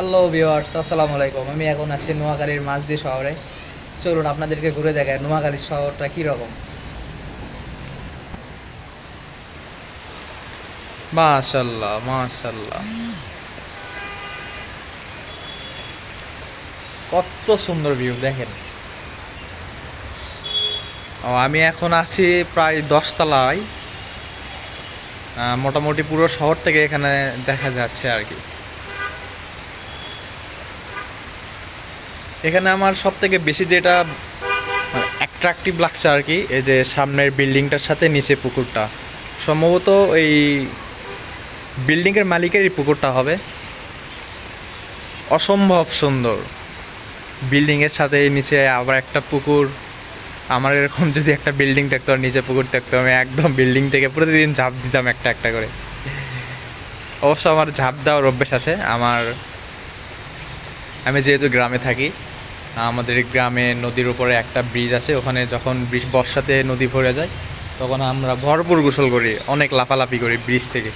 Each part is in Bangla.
হ্যালো ভিওয়ার্স আসসালামু আলাইকুম। আমি এখন আছি নোয়াখালীর মাঝদি শহরে। চলুন আপনাদেরকে ঘুরে দেখায় নোয়াখালী শহরটা কীরকম মাশাল্লাহ মাশাল্লাহ কত সুন্দর ভিউ দেখেন। ও, আমি এখন আছি প্রায় দশতলায়। মোটামুটি পুরো শহর থেকে এখানে দেখা যাচ্ছে আর কি। এখানে আমার সব থেকে বেশি যেটা অ্যাট্রাকটিভ লাগছে আর কি, এই যে সামনের বিল্ডিংটার সাথে নিচে পুকুরটা। সম্ভবত এই বিল্ডিংয়ের মালিকেরই পুকুরটা হবে। অসম্ভব সুন্দর। বিল্ডিংয়ের সাথে নিচে আবার একটা পুকুর। আমার এরকম যদি একটা বিল্ডিং থাকতো আর নিচে পুকুর থাকতো, আমি একদম বিল্ডিং থেকে প্রতিদিন ঝাঁপ দিতাম একটা একটা করে। অবশ্য আমার ঝাঁপ দেওয়ার অভ্যেস আছে। আমার, আমি যেহেতু গ্রামে থাকি আমাদের গ্রামে নদীর উপরে একটা ব্রিজ আছে, ওখানে যখন বর্ষাতে নদী ভরে যায়, তখন আমরা ভরপুর গোসল করি, অনেক লাফালাফি করি ব্রিজ থেকে।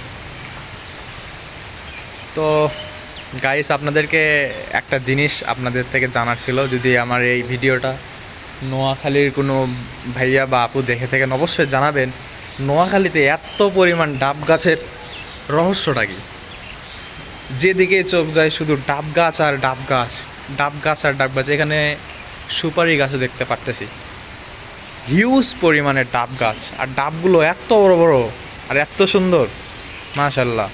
তো গাইস আপনাদেরকে একটা জিনিস আপনাদের থেকে জানার ছিল, যদি আমার এই ভিডিওটা নোয়াখালীর কোনো ভাইয়া বা আপু দেখে থাকেন, অবশ্যই জানাবেন, নোয়াখালীতে এত পরিমাণ ডাব গাছের রহস্যটা কি? যেদিকে চোখ যায় শুধু ডাব গাছ আর ডাব গাছ। ডাব গাছ আর ডাব গাছ, এখানে সুপারি গাছও দেখতে পারতেছি। হিউজ পরিমাণে ডাব গাছ, আর ডাবগুলো এত বড় বড় আর এত সুন্দর মাশাল্লাহ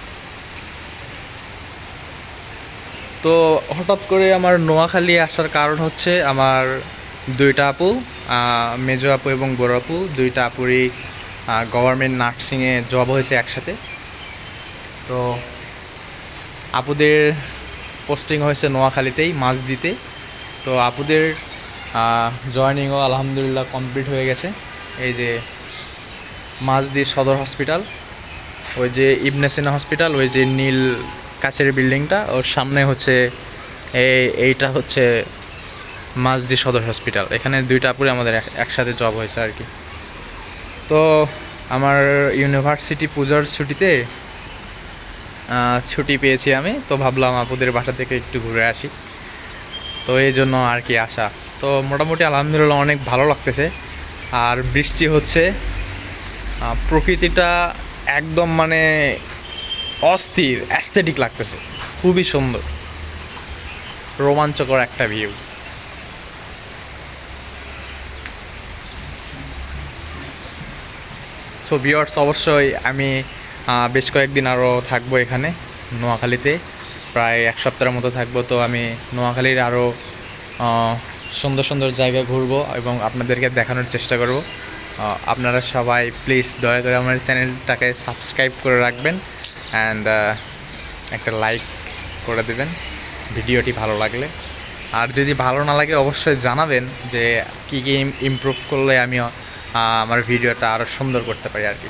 তো হঠাৎ করে আমার নোয়াখালী আসার কারণ হচ্ছে আমার দুইটা আপু মেজো আপু এবং বড় আপু, দুইটা আপুরই গভর্নমেন্ট নার্সিংয়ে জব হয়েছে একসাথে। তো আপুদের পোস্টিং হয়েছে নোয়াখালীতেই মাছ দিতে তো আপুদের জয়নিংও আলহামদুলিল্লাহ কমপ্লিট হয়ে গেছে। এই যে মাঝদি সদর হসপিটাল ওই যে ইবনেসিনা হসপিটাল ওই যে নীল কাছের বিল্ডিংটা, ওর সামনে হচ্ছে এই এইটা হচ্ছে মাঝদি সদর হসপিটাল এখানে দুইটা আপুরে আমাদের এক- একসাথে জব হয়েছে আর কি। তো আমার ইউনিভার্সিটি পূজার ছুটিতে ছুটি পেয়েছি আমি। তো ভাবলাম আপুদের বাসা থেকে একটু ঘুরে আসি। তো এই জন্য আর কি আসা। তো মোটামুটি আলহামদুলিল্লাহ অনেক ভালো লাগতেছে। আর বৃষ্টি হচ্ছে। প্রকৃতিটা একদম মানে অস্থির অ্যাস্থেটিক লাগতেছে। খুবই সুন্দর। রোমাঞ্চকর একটা ভিউ সো ভিওর্স অবশ্যই আমি বেশ কয়েকদিন আরও থাকব এখানে, নোয়াখালীতে। প্রায় এক সপ্তাহের মতো থাকব, তো আমি নোয়াখালীর আরও সুন্দর সুন্দর জায়গা ঘুরবো এবং আপনাদেরকে দেখানোর চেষ্টা করব। আপনারা সবাই প্লিজ দয়া করে আমার চ্যানেলটাকে সাবস্ক্রাইব করে রাখবেন অ্যান্ড একটা লাইক করে দেবেন, ভিডিওটি ভালো লাগলে। আর যদি ভালো না লাগে অবশ্যই জানাবেন যে কী কী ইমপ্রুভ করলে আমি আমার ভিডিওটা আরও সুন্দর করতে পারি আর কি।